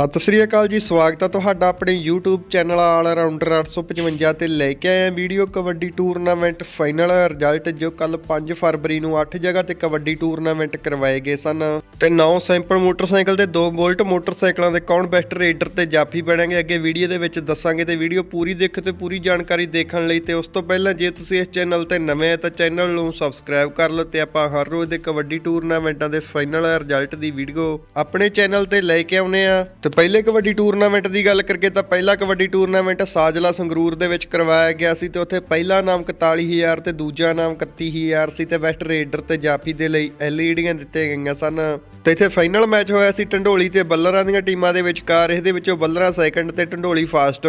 ਸਤਿ ਸ੍ਰੀ ਅਕਾਲ ਜੀ, ਸਵਾਗਤ ਹੈ ਤੁਹਾਡਾ ਆਪਣੇ YouTube ਚੈਨਲ ਆਲ ਰਾਉਂਡਰ 855 ਤੇ ਲੈ ਕੇ ਆਏ ਹਾਂ video kabaddi tournament final. Result ਜੋ ਕੱਲ 5 ਫਰਵਰੀ ਨੂੰ 8 ਜਗ੍ਹਾ ਤੇ ਕਬੱਡੀ ਟੂਰਨਾਮੈਂਟ ਕਰਵਾਏ ਗਏ ਸਨ। ਤੇ 9 ਸੈਂਪਲ ਮੋਟਰਸਾਈਕਲ ਤੇ 2 ਬੋਲਟ ਮੋਟਰਸਾਈਕਲਾਂ ਦੇ ਕੌਣ ਬੈਸਟ ਰੇਡਰ ਤੇ ਜਾਫੀ ਬਣਾਂਗੇ ਅੱਗੇ ਵੀਡੀਓ ਦੇ ਵਿੱਚ ਦੱਸਾਂਗੇ ਤੇ ਵੀਡੀਓ ਪੂਰੀ ਦੇਖੋ ਤੇ ਪੂਰੀ ਜਾਣਕਾਰੀ ਦੇਖਣ ਲਈ ਤੇ ਉਸ ਤੋਂ ਪਹਿਲਾਂ ਜੇ ਤੁਸੀਂ ਇਸ ਚੈਨਲ ਤੇ ਨਵੇਂ ਆ ਤਾਂ ਚੈਨਲ ਨੂੰ ਸਬਸਕ੍ਰਾਈਬ ਕਰ ਲਓ ਤੇ ਆਪਾਂ ਹਰ ਰੋਜ਼ ਦੇ ਕਬੱਡੀ ਟੂਰਨਾਮੈਂਟਾਂ ਦੇ ਫਾਈਨਲ ਰਿਜ਼ਲਟ ਦੀ ਵੀਡੀਓ ਆਪਣੇ ਚੈਨਲ ਤੇ ਲੈ ਕੇ ਆਉਨੇ ਆ ਤੇ ਪਹਿਲੇ ਕਬੱਡੀ ਟੂਰਨਾਮੈਂਟ ਦੀ ਗੱਲ ਕਰੀਏ ਤਾਂ ਪਹਿਲਾ ਕਬੱਡੀ ਟੂਰਨਾਮੈਂਟ ਸਾਜਲਾ ਸੰਗਰੂਰ ਦੇ ਵਿੱਚ ਕਰਵਾਇਆ ਗਿਆ ਸੀ ਤੇ ਉੱਥੇ ਪਹਿਲਾ ਨਾਮ 41000 ਤੇ ਦੂਜਾ ਨਾਮ 31000 ਸੀ ਤੇ ਵੈਸਟ ਰੇਡਰ ਤੇ ਜਾਫੀ ਦੇ ਲਈ ਐਲਈਡੀਆਂ ਦਿੱਤੀਆਂ ਗਈਆਂ ਸਨ। ਤੇ ਇੱਥੇ ਫਾਈਨਲ ਮੈਚ ਹੋਇਆ ਸੀ ਢੰਡੋਲੀ ਤੇ ਬੱਲਰਾਂ ਦੀਆਂ ਟੀਮਾਂ ਦੇ ਵਿਚਕਾਰ, ਇਹਦੇ ਵਿੱਚੋਂ ਬੱਲਰਾਂ ਸੈਕੰਡ ਤੇ ਢੰਡੋਲੀ ਫਾਸਟ।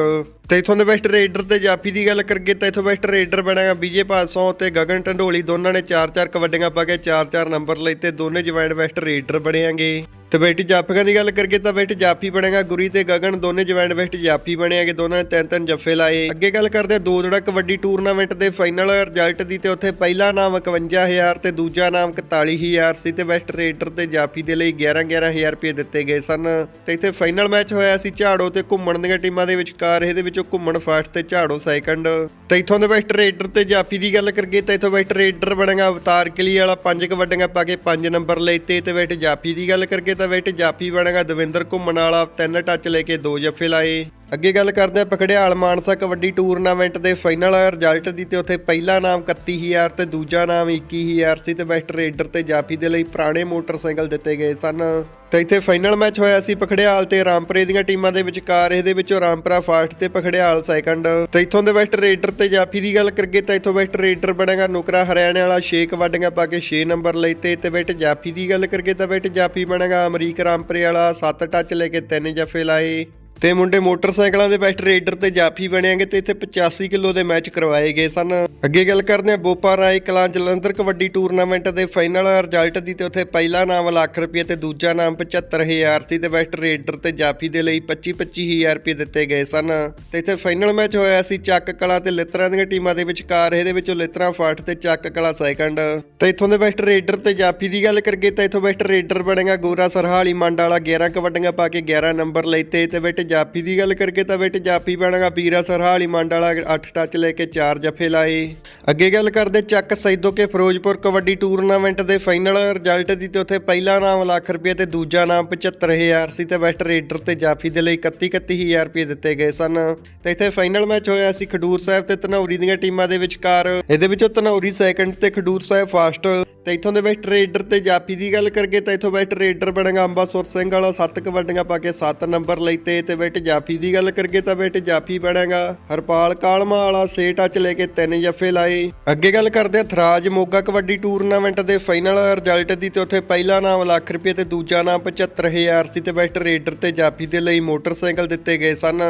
ਤੇ ਇਥੋਂ ਦੇ ਵੈਸਟ ਰੇਡਰ ਤੇ ਜਾਫੀ ਦੀ ਗੱਲ ਕਰੀਏ ਤਾਂ ਇਥੋਂ ਵੈਸਟ ਰੇਡਰ ਬਣਿਆ ਬੀਜੇ ਪਾਸੋਂ ਤੇ ਗਗਨ ਢੰਡੋਲੀ ਦੋਨਾਂ ਨੇ 4-4 ਕਬੱਡੀਆਂ ਪਾ ਕੇ 4-4 ਨੰਬਰ ਲਈ ਤੇ ਦੋਨੇ ਜੁਆਇੰਟ ਵੈਸਟ ਰੇਡਰ ਬਣਿਆਂਗੇ ਤੇ ਬੇਟੀ ਜਾਫੀਆਂ ਦੀ ਗੱਲ ਕਰੀਏ ਤਾਂ ਬੇਟੀ ਜਾਫੀ ਬਣੇਗਾ, ਗੁਰੀ ਤੇ ਗਗਨ ਦੋਨੇ ਜੁਆਇੰਟ ਵੈਸਟ ਜਾਫੀ ਬਣੇਗੇ, ਦੋਨਾਂ ਨੇ ਤਿੰਨ ਤਿੰਨ ਜੱਫੇ ਲਾਏ। ਅੱਗੇ ਗੱਲ ਕਰਦੇ ਹਾਂ ਦੋ ਜਿਹੜਾ ਕਬੱਡੀ ਟੂਰਨਾਮੈਂਟ ਦੇ ਫਾਈਨਲ ਰਿਜ਼ਲਟ ਦੀ ਤੇ ਉੱਥੇ ਪਹਿਲਾ ਨਾਮ 51000 ਤੇ ਦੂਜਾ ਨਾਮ 41000 ਸੀ ਤੇ ਵੈਸਟ ਰੇਡਰ ਤੇ ਜਾਫੀ ਦੇ ਲਈ 11 11000 ਰੁਪਏ ਦਿੱਤੇ ਗਏ ਸਨ। ਤੇ ਇੱਥੇ ਫਾਈਨਲ ਮੈਚ ਹੋਇਆ ਸੀ ਝਾੜੋ ਤੇ ਘੁੰਮਣ ਦੀਆਂ ਟੀਮਾਂ ਦੇ ਵਿਚਕਾਰ, ਇਹਦੇ ਵਿੱਚ ਘੁੰਮਣ ਫਸਟ ਤੇ ਝਾੜੋ ਸੈਕੰਡ ਤੇ ਇੱਥੋਂ ਦੇ ਵੈਸਟ ਰੇਡਰ ਤੇ ਜਾਫੀ ਦੀ ਗੱਲ ਕਰੀਏ ਤਾਂ ਇੱਥੋਂ ਵੈਸਟ ਰੇਡਰ ਬਣੇਗਾ ਅਵਤਾਰ ਕਿਲੀ ਵਾਲਾ ਪੰਜ ਕਬੱਡੀਆਂ ਪਾ ਕੇ 5 ਨੰਬਰ ਲਈ ਤੇ ਤੇ ਵੈਟ ਜਾਫੀ ਦੀ ਗੱਲ ਕਰੀਏ ਤਾਂ ਵੈਟ ਜਾਫੀ ਬਣੇਗਾ ਦਵਿੰਦਰ ਘੁੰਮਣ ਵਾਲਾ ਤਿੰਨ ਟੱਚ ਲੈ ਕੇ ਦੋ ਜੱਫੇ ਲਾਏ। ਅੱਗੇ ਗੱਲ ਕਰਦੇ ਆ ਪਖੜਿਆਲ ਮਾਨਸਾ ਕਬੱਡੀ ਟੂਰਨਾਮੈਂਟ ਦੇ ਫਾਈਨਲ ਰਿਜ਼ਲਟ ਦੀ ਤੇ ਉੱਥੇ ਪਹਿਲਾ ਨਾਮ 31000 ਤੇ ਦੂਜਾ ਨਾਮ 21000 ਸੀ ਤੇ ਵੈਸਟ ਰੇਡਰ ਤੇ ਜਾਫੀ ਦੇ ਲਈ ਪੁਰਾਣੇ ਮੋਟਰਸਾਈਕਲ ਦਿੱਤੇ ਗਏ ਸਨ। ਤੇ ਇੱਥੇ ਫਾਈਨਲ ਮੈਚ ਹੋਇਆ ਸੀ ਪਖੜਿਆਲ ਤੇ ਰਾਮਪੁਰੇ ਦੀਆਂ ਟੀਮਾਂ ਦੇ ਵਿਚਕਾਰ। ਇਹਦੇ ਵਿੱਚੋਂ ਰਾਮਪੁਰਾ ਫਾਸਟ ਤੇ ਪਖੜਿਆਲ ਸੈਕੰਡ। ਤੇ ਇੱਥੋਂ ਦੇ ਵੈਸਟ ਰੇਡਰ ਤੇ ਜਾਫੀ ਦੀ ਗੱਲ ਕਰੀਏ ਤਾਂ ਇੱਥੋਂ ਵੈਸਟ ਰੇਡਰ ਬਣੇਗਾ ਨੁਕਰਾ ਹਰਿਆਣੇ ਵਾਲਾ 6 ਕਬੱਡੀਆਂ ਪਾ ਕੇ 6 ਨੰਬਰ ਲਈ ਤੇ ਤੇ ਵੈਟ ਜਾਫੀ ਦੀ ਗੱਲ ਕਰੀਏ ਤਾਂ ਬੈਟ ਜਾਫੀ ਬਣੇਗਾ ਅਮਰੀਕ ਰਾਮਪੁਰੇ ਵਾਲਾ 7 ਟੱਚ ਲੈ ਕੇ 3 ਜੱਫੇ ਲਾਏ। ਤੇ ਮੁੰਡੇ ਮੋਟਰਸਾਈਕਲਾਂ ਦੇ ਬੈਸਟ ਰੇਡਰ ਤੇ ਜਾਫੀ ਬਣਿਆਂਗੇ ਤੇ ਇੱਥੇ 85 ਕਿਲੋ ਦੇ ਮੈਚ ਕਰਵਾਏ ਗਏ ਸਨ। ਅੱਗੇ ਗੱਲ ਕਰਦੇ ਹਾਂ ਬੋਪਾ ਰਾਏ, ਕਲਾਂ ਜਲੰਧਰ ਕਬੱਡੀ ਟੂਰਨਾਮੈਂਟ ਦੇ ਫਾਈਨਲ ਰਿਜ਼ਲਟ ਦੀ ਤੇ ਉੱਥੇ ਪਹਿਲਾ ਨਾਮ ਲੱਖ ਰੁਪਏ ਤੇ ਦੂਜਾ ਨਾਮ 75000 ਸੀ ਤੇ ਬੈਸਟ ਰੇਡਰ ਤੇ ਜਾਫੀ ਦੇ ਲਈ 25 25000 ਰੁਪਏ ਦਿੱਤੇ ਗਏ ਸਨ। ਤੇ ਇੱਥੇ ਫਾਈਨਲ ਮੈਚ ਹੋਇਆ ਸੀ ਚੱਕ ਕਲਾਂ ਤੇ ਲਿੱਤਰਾਂ ਦੀਆਂ ਟੀਮਾਂ ਦੇ ਵਿਚਕਾਰ, ਇਹਦੇ ਵਿੱਚੋਂ ਲਿੱਤਰਾਂ ਫਾਟ ਤੇ ਚੱਕ ਕਲਾ ਸੈਕੰਡ ਤੇ ਇੱਥੋਂ ਦੇ ਬੈਸਟ ਰੇਡਰ ਤੇ ਜਾਫੀ ਦੀ ਗੱਲ ਕਰੀਏ ਤਾਂ ਇੱਥੋਂ ਬੈਸਟ ਰੇਡਰ ਬਣੇਗਾ ਗੋਰਾ ਸਰਹਾਲੀ, ਮੰਡ ਵਾਲਾ 11 ਕਬੱਡੀਆਂ ਪਾ ਕੇ 11 ਨੰਬਰ ਲਈ ਤੇ ਤੇ ਬੈਟ ਜਾਫੀ ਦੀ ਗੱਲ ਕਰਕੇ ਤਾਂ ਬੈਟ ਜਾਫੀ ਬਣੇਗਾ ਪੀਰਾ ਸਰਹਾਲੀ ਮੰਡ ਵਾਲਾ 8 ਟੱਚ ਲੈ ਕੇ 4 ਜੱਫੇ ਲਾਏ। ਅੱਗੇ ਗੱਲ ਕਰਦੇ ਚੱਕ ਸੈਦੋ ਕੇ ਫਿਰੋਜ਼ਪੁਰ ਕਬੱਡੀ ਟੂਰਨਾਮੈਂਟ ਦੇ ਫਾਈਨਲ ਰਿਜ਼ਲਟ ਦੀ ਤੇ ਉੱਥੇ ਪਹਿਲਾ ਨਾਮ ਲੱਖ ਰੁਪਏ ਤੇ ਦੂਜਾ ਨਾਮ 75000 ਸੀ ਤੇ ਬੈਸਟ ਰੇਡਰ ਤੇ ਜਾਫੀ ਦੇ ਲਈ 31 31000 ਰੁਪਏ ਦਿੱਤੇ ਗਏ ਸਨ। ਤੇ ਇੱਥੇ ਫਾਈਨਲ ਮੈਚ ਹੋਇਆ ਸੀ ਖਡੂਰ ਸਾਹਿਬ ਤੇ ਧਨੌਰੀ ਦੀਆਂ ਟੀਮਾਂ ਦੇ ਵਿਚਕਾਰ। ਇਹਦੇ ਵਿੱਚੋਂ ਧਨੌਰੀ ਸੈਕੰਡ ਤੇ ਖਡੂਰ ਸਾਹਿਬ ਫਾਸਟ ਤੇ ਇੱਥੋਂ ਦੇ ਬੈਸਟ ਰੇਡਰ ਤੇ ਜਾਫੀ ਦੀ ਗੱਲ ਕਰਗੇ ਤਾਂ ਇੱਥੋਂ ਬੈਸਟ ਰੇਡਰ ਬਣੇਗਾ ਅੰਬਾਸੁਰ ਸਿੰਘ ਵਾਲਾ 7 ਕਬੱਡੀਆਂ ਪਾ ਕੇ 7 ਨੰਬਰ ਲਈ ਤੇ ਤੇ ਬੈਟ ਜਾਫੀ ਦੀ ਗੱਲ ਕਰਗੇ ਤਾਂ ਬੈਟ ਜਾਫੀ ਬਣੇਗਾ। ਹਰਪਾਲ ਕਾਲਮਾ ਵਾਲਾ 6 ਟੱਚ ਲੈ ਕੇ 3 ਜੱਫੇ ਲਾਏ। ਅੱਗੇ ਗੱਲ ਕਰਦੇ ਆ ਥਰਾਜ ਮੋਗਾ ਕਬੱਡੀ ਟੂਰਨਾਮੈਂਟ ਦੇ ਫਾਈਨਲ ਰਿਜ਼ਲਟ ਦੀ ਤੇ ਉੱਥੇ ਪਹਿਲਾ ਨਾਮ ਲੱਖ ਰੁਪਏ ਤੇ ਦੂਜਾ ਨਾਮ 75000 ਸੀ ਤੇ ਬੈਸਟ ਰੇਡਰ ਤੇ ਜਾਫੀ ਦੇ ਲਈ ਮੋਟਰਸਾਈਕਲ ਦਿੱਤੇ ਗਏ ਸਨ।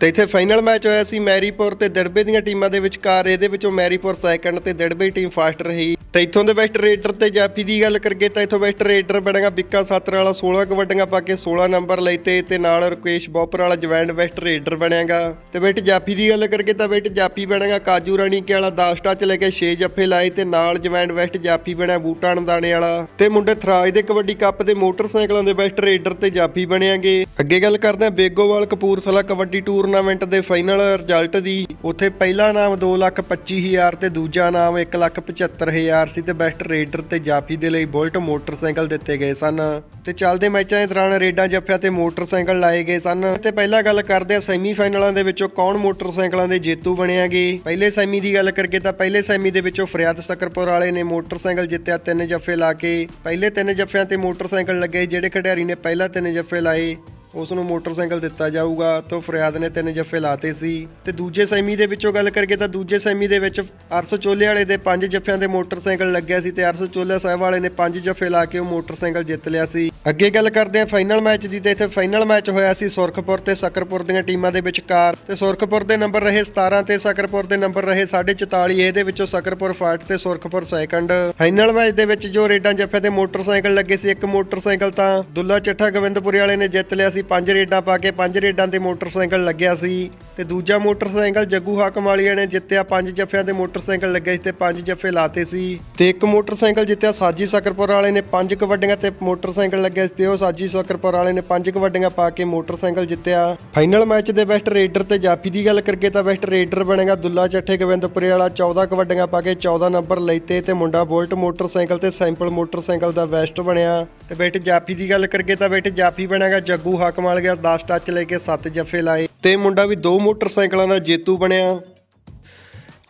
ਤੇ ਇੱਥੇ ਫਾਈਨਲ ਮੈਚ ਹੋਇਆ ਸੀ ਮੈਰੀਪੁਰ ਤੇ ਦੜਬੇ ਦੀਆਂ ਟੀਮਾਂ ਦੇ ਵਿਚਕਾਰ, ਇਹਦੇ ਵਿੱਚੋਂ ਮੈਰੀਪੁਰ ਸੈਕੰਡ ਤੇ ਦੜਬੇ ਟੀਮ ਫਾਸਟ ਰਹੀ। ਤੇ ਇੱਥੋਂ ਦੇ ਬੈਸਟ ਰੇਡਰ ਤੇ ਜਾਫੀ ਦੀ ਗੱਲ ਕਰਗੇ ਤਾਂ ਇੱਥੋਂ ਬੈਸਟ ਰੇਡਰ ਬਣੇਗਾ ਬਿੱਕਾ ਸਾਤਰ ਵਾਲਾ 16 ਕਬੱਡੀਆਂ ਪਾ ਕੇ 16 ਨੰਬਰ ਲਈ ਤੇ ਨਾਲ ਰਕੇਸ਼ ਬੋਪਰ ਵਾਲਾ ਜਵੈਂਡ ਬੈਸਟ ਰੇਡਰ ਬਣਿਆਗਾ ਤੇ ਬੈਟ ਜਾਫੀ ਦੀ ਗੱਲ ਕਰਗੇ ਤਾਂ ਬੈਟ ਜਾਫੀ ਬਣੇਗਾ ਕਾਜੂ ਰਾਣੀ ਕੇ ਵਾਲਾ 10 ਟੱਚ ਲੈ ਕੇ 6 ਜੱਫੇ ਲਾਏ ਤੇ ਨਾਲ ਜਵੈਂਡ ਬੈਸਟ ਜਾਫੀ ਬਣਿਆ ਬੂਟਾ ਨਦਾਣੇ ਵਾਲਾ। ਤੇ ਮੁੰਡੇ ਥਰਾਜ ਦੇ ਕਬੱਡੀ ਕੱਪ ਦੇ ਮੋਟਰਸਾਈਕਲਾਂ ਦੇ ਬੈਸਟ ਰੇਡਰ ਤੇ ਜਾਫੀ ਬਣਿਆਗੇ ਅੱਗੇ ਗੱਲ ਕਰਦੇ ਆ ਬੇਗੋਵਾਲ ਕਪੂਰਥਲਾ ਕਬੱਡੀ ਟੂਰਨਾਮੈਂਟ ਦੇ ਫਾਈਨਲ ਰਿਜ਼ਲਟ ਦੀ। ਉੱਥੇ ਪਹਿਲਾ ਨਾਮ 225000 ਤੇ ਦੂਜਾ ਨਾਮ 175000 ਸੀ ਤੇ ਬੈਸਟ ਰੇਡਰ ਤੇ ਜਾਫੀ ਦੇ ਲਈ ਬੁਲਟ ਮੋਟਰਸਾਈਕਲ ਦਿੱਤੇ ਗਏ ਸਨ। ਤੇ ਚੱਲਦੇ ਮੈਚਾਂ ਦੇ ਦੌਰਾਨ ਰੇਡਾਂ ਜੱਫਿਆਂ ਤੇ ਮੋਟਰਸਾਈਕਲ ਲਾਏ ਗਏ ਸਨ। ਤੇ ਪਹਿਲਾਂ ਗੱਲ ਕਰਦੇ ਆ ਸੈਮੀਫਾਈਨਲਾਂ ਦੇ ਵਿੱਚੋਂ ਕੌਣ ਮੋਟਰਸਾਈਕਲਾਂ ਦੇ ਜੇਤੂ ਬਣਿਆਗੇ ਪਹਿਲੇ ਸੈਮੀ ਦੀ ਗੱਲ ਕਰਕੇ ਤਾਂ ਪਹਿਲੇ ਸੈਮੀ ਦੇ ਵਿੱਚੋਂ ਫਰਿਆਦ ਸਕਰਪੁਰ ਵਾਲੇ ਨੇ ਮੋਟਰਸਾਈਕਲ ਜਿੱਤਿਆ ਤਿੰਨ ਜੱਫੇ ਲਾ ਕੇ। ਪਹਿਲੇ ਤਿੰਨ ਜੱਫਿਆਂ ਤੇ ਮੋਟਰਸਾਈਕਲ ਲੱਗੇ, ਜਿਹੜੇ ਖਿਡਾਰੀ ਨੇ ਪਹਿਲਾਂ ਤਿੰਨ ਜੱਫੇ ਲਾਏ। ਉਸ ਨੂੰ ਮੋਟਰਸਾਈਕਲ ਦਿੱਤਾ ਜਾਊਗਾ, ਤਾਂ ਫਰਿਆਦ ਨੇ ਤਿੰਨ ਜੱਫੇ ਲਾਤੇ ਸੀ। ਤੇ ਦੂਜੇ ਸੈਮੀ ਦੇ ਵਿੱਚੋਂ ਗੱਲ ਕਰਕੇ ਤਾਂ ਦੂਜੇ ਸੈਮੀ ਦੇ ਵਿੱਚ ਅਰਸ ਚੋਲੇ ਵਾਲੇ ਦੇ ਪੰਜ ਜੱਫਿਆਂ ਦੇ ਮੋਟਰਸਾਈਕਲ ਲੱਗਿਆ ਸੀ ਤੇ ਅਰਸ ਚੋਲੇ ਸਾਹਿਬ ਵਾਲੇ ਨੇ ਪੰਜ ਜੱਫੇ ਲਾ ਕੇ ਉਹ ਮੋਟਰਸਾਈਕਲ ਜਿੱਤ ਲਿਆ ਸੀ। ਅੱਗੇ ਗੱਲ ਕਰਦੇ ਹਾਂ ਫਾਈਨਲ ਮੈਚ ਦੀ ਤੇ ਇੱਥੇ ਫਾਈਨਲ ਮੈਚ ਹੋਇਆ ਸੀ ਸੁਰਖਪੁਰ ਤੇ ਸਕਰਪੁਰ ਦੀਆਂ ਟੀਮਾਂ ਦੇ ਵਿਚਕਾਰ। ਤੇ ਸੁਰਖਪੁਰ ਦੇ ਨੰਬਰ ਰਹੇ 17 ਤੇ ਸਕਰਪੁਰ ਦੇ ਨੰਬਰ ਰਹੇ 44 ਇਹਦੇ ਵਿੱਚੋਂ ਸਕਰਪੁਰ ਫਾਟ ਤੇ ਸੁਰਖਪੁਰ ਸੈਕੰਡ। ਫਾਈਨਲ ਮੈਚ ਦੇ ਵਿੱਚ ਜੋ ਰੇਡਾਂ ਜੱਫੇ ਤੇ ਮੋਟਰਸਾਈਕਲ ਲੱਗੇ ਸੀ, ਇੱਕ ਮੋਟਰਸਾਈਕਲ ਤਾਂ ਦੁੱਲਾ ਚੱਠਾ ਗੋਬਿੰਦਪੁਰੇ ਵਾਲੇ ਨੇ ਜਿੱਤ ਲਿਆ ਸੀ ਸੀ, ਪੰਜ ਰੇਡਾਂ ਪਾ ਕੇ ਪੰਜ ਰੇਡਾਂ ਤੇ ਮੋਟਰਸਾਈਕਲ ਲੱਗਿਆ ਸੀ ਤੇ ਦੂਜਾ ਮੋਟਰਸਾਈਕਲ ਜੱਗੂ ਹਾਕਮ ਵਾਲੀਆਂ ਨੇ ਜਿੱਤਿਆ, ਪੰਜ ਜੱਫਿਆਂ ਤੇ ਮੋਟਰਸਾਈਕਲ ਲੱਗੇ ਸੀ ਤੇ ਪੰਜ ਜੱਫੇ ਲਾਤੇ ਸੀ। ਤੇ ਇੱਕ ਮੋਟਰਸਾਈਕਲ ਜਿੱਤਿਆ ਸਾਜੀ ਸਕਰਪੁਰ ਵਾਲੇ ਨੇ ਪੰਜ ਕਬੱਡੀਆਂ ਤੇ ਮੋਟਰਸਾਈਕਲ ਲੱਗਿਆ ਸੀ ਤੇ ਉਹ ਸਾਜੀ ਸਕਰਪੁਰ ਵਾਲੇ ਨੇ ਪੰਜ ਕਬੱਡੀਆਂ ਪਾ ਕੇ ਮੋਟਰਸਾਈਕਲ ਜਿੱਤਿਆ। ਫਾਈਨਲ ਮੈਚ ਦੇ ਬੈਸਟ ਰੇਡਰ ਤੇ ਜਾਫੀ ਦੀ ਗੱਲ ਕਰਕੇ ਤਾਂ ਬੈਸਟ ਰੇਡਰ ਬਣੇਗਾ ਦੁੱਲਾ ਚੱਠੇ ਗੋਬਿੰਦਪੁਰੇ ਵਾਲਾ 14 ਕਬੱਡੀਆਂ ਪਾ ਕੇ 14 ਨੰਬਰ ਲੈਤੇ ਤੇ ਮੁੰਡਾ ਬੋਲਟ ਮੋਟਰਸਾਈਕਲ ਤੇ ਸੈਂਪਲ ਮੋਟਰਸਾਈਕਲ ਦਾ ਬੈਸਟ ਬਣਿਆ। ਤੇ ਬੈਟ ਜਾਫੀ ਦੀ ਗੱਲ ਕਰਕੇ ਤਾਂ ਬੈਟ ਜਾਫੀ ਬਣੇਗਾ ਜੱਗੂ ਹਾਕਮ ਵਾਲ ਗਿਆ 10 ਟੱਚ ਲੈ ਕੇ 7 ਜੱਫੇ ਲਾਏ। ਤੇ ਮੁੰਡਾ ਵੀ ਦੋ ਮੋਟਰਸਾਈਕਲਾਂ ਦਾ ਜੇਤੂ ਬਣਿਆ।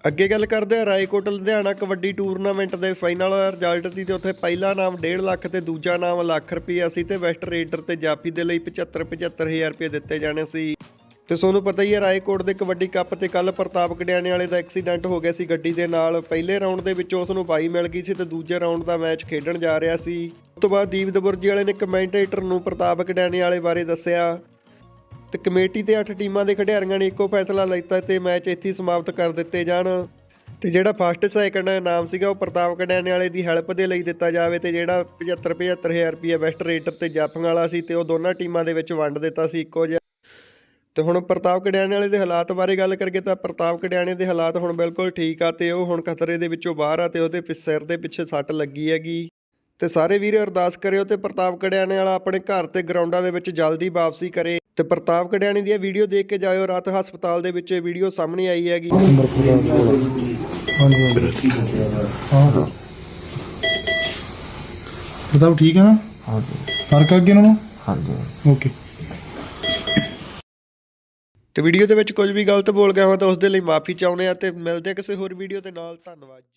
ਅੱਗੇ ਗੱਲ ਕਰਦੇ ਆ, ਰਾਏਕੋਟ, ਲੁਧਿਆਣਾ ਕਬੱਡੀ ਟੂਰਨਾਮੈਂਟ ਦੇ ਫਾਈਨਲ ਰਿਜ਼ਲਟ ਦੀ ਤੇ ਉੱਥੇ ਪਹਿਲਾ ਨਾਮ 1.5 ਲੱਖ ਤੇ ਦੂਜਾ ਨਾਮ ਲੱਖ ਰੁਪਈਆ ਸੀ ਤੇ ਵੈਸਟ ਰੇਡਰ ਤੇ ਜਾਫੀ ਦੇ ਲਈ 75 75000 ਰੁਪਏ ਦਿੱਤੇ ਜਾਣੇ ਸੀ। ਤੇ ਤੁਹਾਨੂੰ ਪਤਾ ਹੀ ਹੈ, ਰਾਏਕੋਟ ਦੇ ਕਬੱਡੀ ਕੱਪ ਤੇ ਕੱਲ ਪ੍ਰਤਾਪ ਕਡਿਆਣੇ ਵਾਲੇ ਦਾ ਐਕਸੀਡੈਂਟ ਹੋ ਗਿਆ ਸੀ ਗੱਡੀ ਦੇ ਨਾਲ। ਪਹਿਲੇ ਰਾਊਂਡ ਦੇ ਵਿੱਚ ਉਸ ਨੂੰ ਬਾਈ ਮਿਲ ਗਈ ਸੀ ਤੇ ਦੂਜੇ ਰਾਊਂਡ ਦਾ ਮੈਚ ਖੇਡਣ ਜਾ ਰਿਹਾ ਸੀ। ਉਸ ਤੋਂ ਬਾਅਦ ਦੀਪ ਦਬੁਰਜੀ ਵਾਲੇ ਨੇ ਕਮੈਂਟੇਟਰ ਨੂੰ ਪ੍ਰਤਾਪ ਕਡਿਆਣੇ ਵਾਲੇ ਬਾਰੇ ਦੱਸਿਆ। ਤੇ ਕਮੇਟੀ ਤੇ 8 ਟੀਮਾਂ ਦੇ ਖਿਡਾਰੀਆਂ ਨੇ ਇੱਕੋ ਫੈਸਲਾ ਲਿੱਤਾ ਤੇ ਮੈਚ ਇੱਥੇ ਸਮਾਪਤ ਕਰ ਦਿੱਤੇ ਜਾਣ। ਤੇ ਜਿਹੜਾ ਫਸਟ ਸੈਕਿੰਡ ਨਾਮ ਸੀਗਾ, ਉਹ ਪ੍ਰਤਾਪ ਕਡਿਆਣੇ ਵਾਲੇ ਦੀ ਹੈਲਪ ਦੇ ਲਈ ਦਿੱਤਾ ਜਾਵੇ ਤੇ ਜਿਹੜਾ 75 75000 ਰੁਪਏ ਬੈਸਟ ਰੇਟਰ ਤੇ ਜਾਫੀਆਂ ਵਾਲਾ ਸੀ ਤੇ ਉਹ ਦੋਨਾਂ ਟੀਮਾਂ ਦੇ ਵਿੱਚ ਵੰਡ ਦਿੱਤਾ ਸੀ ਇੱਕੋ ਜਿਹਾ। ਤੇ ਹੁਣ ਪ੍ਰਤਾਪ ਕਡਿਆਣੇ ਵਾਲੇ ਦੇ ਹਾਲਾਤ ਬਾਰੇ ਗੱਲ ਕਰੀਏ ਤਾਂ ਪ੍ਰਤਾਪ ਕਡਿਆਣੇ ਦੇ ਹਾਲਾਤ ਹੁਣ ਬਿਲਕੁਲ ਠੀਕ ਆ ਤੇ ਉਹ ਹੁਣ ਖਤਰੇ ਦੇ ਵਿੱਚੋਂ ਬਾਹਰ ਆ ਤੇ ਉਹਦੇ ਸਿਰ ਦੇ ਪਿੱਛੇ ਸੱਟ ਲੱਗੀ ਹੈਗੀ। ਤੇ ਸਾਰੇ ਵੀਰ ਅਰਦਾਸ ਕਰਿਓ ਤੇ ਪ੍ਰਤਾਪ ਕਡਿਆਣੇ ਵਾਲਾ ਆਪਣੇ ਘਰ ਤੇ ਗਰਾਊਂਡਾਂ ਦੇ ਵਿੱਚ ਜਲਦੀ ਵਾਪਸੀ ਕਰੇ। ਤੇ ਪ੍ਰਤਾਪ ਕਡਿਆਣੇ ਦੀ ਇਹ ਵੀਡੀਓ ਦੇਖ ਕੇ ਜਾਇਓ ਰਾਤ ਹਸਪਤਾਲ ਦੇ ਵਿੱਚ ਇਹ ਵੀਡੀਓ ਸਾਹਮਣੇ ਆਈ ਹੈਗੀ। ਹਾਂਜੀ ਹਾਂ ਬਤਾਓ ਠੀਕ ਹੈ ਨਾ? ਹਾਂਜੀ। ਫ਼ਰਕ ਆ ਅੱਗੇ ਨਾਲੋਂ? ਹਾਂਜੀ। ਓਕੇ। ਤੇ ਵੀਡੀਓ ਦੇ ਵਿੱਚ ਕੁਝ ਵੀ ਗਲਤ ਬੋਲ ਗਿਆ ਹਾਂ ਤਾਂ ਉਸ ਦੇ ਲਈ ਮਾਫੀ ਚਾਹੁੰਦੇ ਆ ਤੇ ਮਿਲਦੇ ਆ ਕਿਸੇ ਹੋਰ ਵੀਡੀਓ ਦੇ ਨਾਲ। ਧੰਨਵਾਦ ਜੀ।